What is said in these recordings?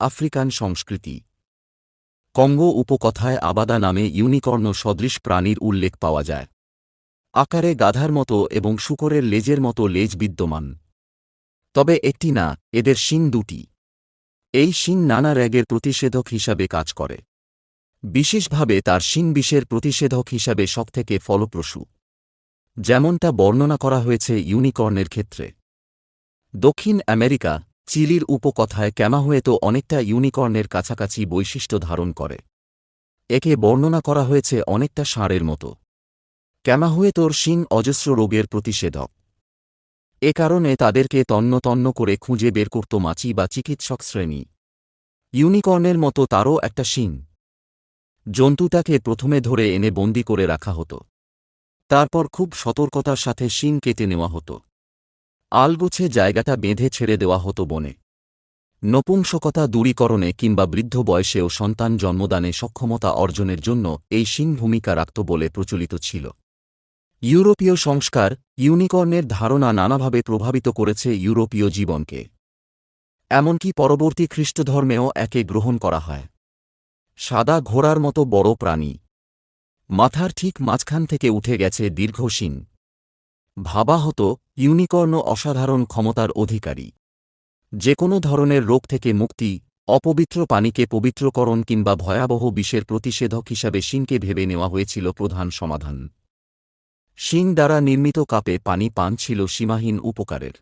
African সংস্কৃতি। Congo উপকথায় আবাদা নামে ইউনিকর্ন সদৃশ প্রাণীর উল্লেখ পাওয়া যায়। আকারে গাধার মতো এবং শুকরের লেজের মতো লেজ বিদ্যমান। তবে একটি না, এদের শিং দুটি। এই শিং নানা র্যাগের প্রতিষেধক হিসাবে কাজ করে। বিশেষভাবে তার শিং বিষের প্রতিষেধক হিসাবে সবথেকে ফলপ্রসূ। যেমনটা বর্ণনা করা হয়েছে ইউনিকর্নের ক্ষেত্রে। দক্ষিণ আমেরিকা চিলির উপকথায় ক্যামা হয়ে ক্যামাহুয়েতো অনেকটা ইউনিকর্নের কাছাকাছি বৈশিষ্ট্য ধারণ করে। একে বর্ণনা করা হয়েছে অনেকটা ষাঁড়ের মতো। ক্যামাহুয়েতোর শিং অজস্র রোগের প্রতিষেধক। এ কারণে তাদেরকে তন্ন তন্ন করে খুঁজে বের করত মাছি বা চিকিৎসক শ্রেণি। ইউনিকর্নের মতো তারও একটা শিং। জন্তুটাকে প্রথমে ধরে এনে বন্দি করে রাখা হতো। তারপর খুব সতর্কতার সাথে শিং কেটে নেওয়া হতো। আলগোছে জায়গাটা বেঁধে ছেড়ে দেওয়া হতো বনে। নপুংসকতা দূরীকরণে কিংবা বৃদ্ধ বয়সেও সন্তান জন্মদানে সক্ষমতা অর্জনের জন্য এই শিং ভূমিকা রাখত বলে প্রচলিত ছিল। ইউরোপীয় সংস্কার ইউনিকর্নের ধারণা নানাভাবে প্রভাবিত করেছে ইউরোপীয় জীবনকে। এমনকি পরবর্তী খ্রিস্টধর্মেও একে গ্রহণ করা হয়। সাদা ঘোড়ার মতো বড় প্রাণী। মাথার ঠিক মাঝখান থেকে উঠে গেছে দীর্ঘ শিং। ভাবা হতো, ইউনিকর্ন অসাধারণ ক্ষমতার অধিকারী। যে কোনো ধরনের রোগ থেকে মুক্তি, অপবিত্র পানিকে পবিত্রকরণ কিংবা ভয়াবহ বিষের প্রতিষেধক হিসাবে শিংকে ভেবে নেওয়া হয়েছিল প্রধান সমাধান। শিং দ্বারা নির্মিত কাপে পানি পান ছিল সীমাহীন উপকারের।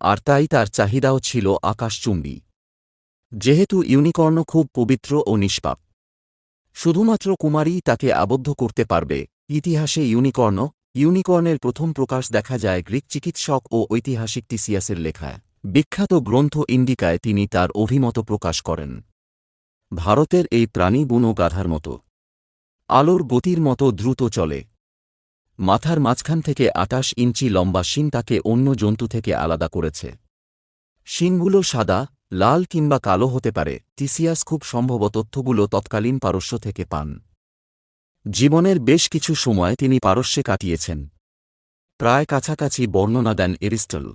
আর তাই তার চাহিদাও ছিল আকাশচুম্বী। যেহেতু ইউনিকর্ন খুব পবিত্র ও নিষ্পাপ। শুধুমাত্র কুমারী তাকে আবদ্ধ করতে পারবে, ইতিহাসে ইউনিকর্ন ইউনিকর্নের প্রথম প্রকাশ দেখা যায় গ্রিক চিকিৎসক ও ঐতিহাসিক টিসিয়াসের লেখায়। বিখ্যাত গ্রন্থ ইন্ডিকায় তিনি তার অভিমত প্রকাশ করেন। ভারতের এই প্রাণী বুনো গাধার মতো। আলোর গতির মতো দ্রুত চলে। মাথার মাঝখান থেকে আটাশ ইঞ্চি লম্বা শিং তাকে অন্য জন্তু থেকে আলাদা করেছে। শিংগুলো সাদা, লাল কিংবা কালো হতে পারে। টিসিয়াস খুব সম্ভব তথ্যগুলো তৎকালীন পারস্য থেকে পান। জীবনের বেশ কিছু সময় তিনি পারস্যে কাটিয়েছেন। প্রায় কাছাকাছি বর্ণনা দেন এরিস্টল।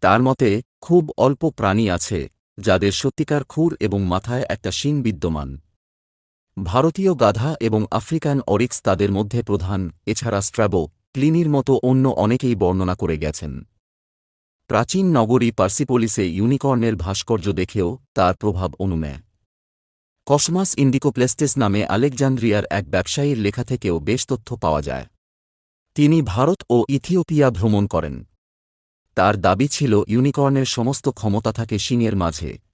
তার মতে, খুব অল্প প্রাণী আছে, যাদের সত্যিকার খুর এবং মাথায় একটা শিং বিদ্যমান। ভারতীয় গাধা এবং আফ্রিকান অরিক্স তাদের মধ্যে প্রধান, এছাড়া স্ট্র্যাবো, ক্লিনির মতো অন্য অনেকেই বর্ণনা করে গেছেন। প্রাচীন নগরী পার্সিপোলিসে ইউনিকর্নের ভাস্কর্য দেখেও তার প্রভাব অনুমেয়। কসমাস ইন্ডিকোপ্লেস্টেস নামে আলেকজান্দ্রিয়ার এক ব্যবসায়ীর লেখা থেকেও বেশ তথ্য পাওয়া যায়। তিনি ভারত ও ইথিওপিয়া ভ্রমণ করেন। তার দাবি ছিল ইউনিকর্নের সমস্ত ক্ষমতা থাকে শিংয়ের মাঝে।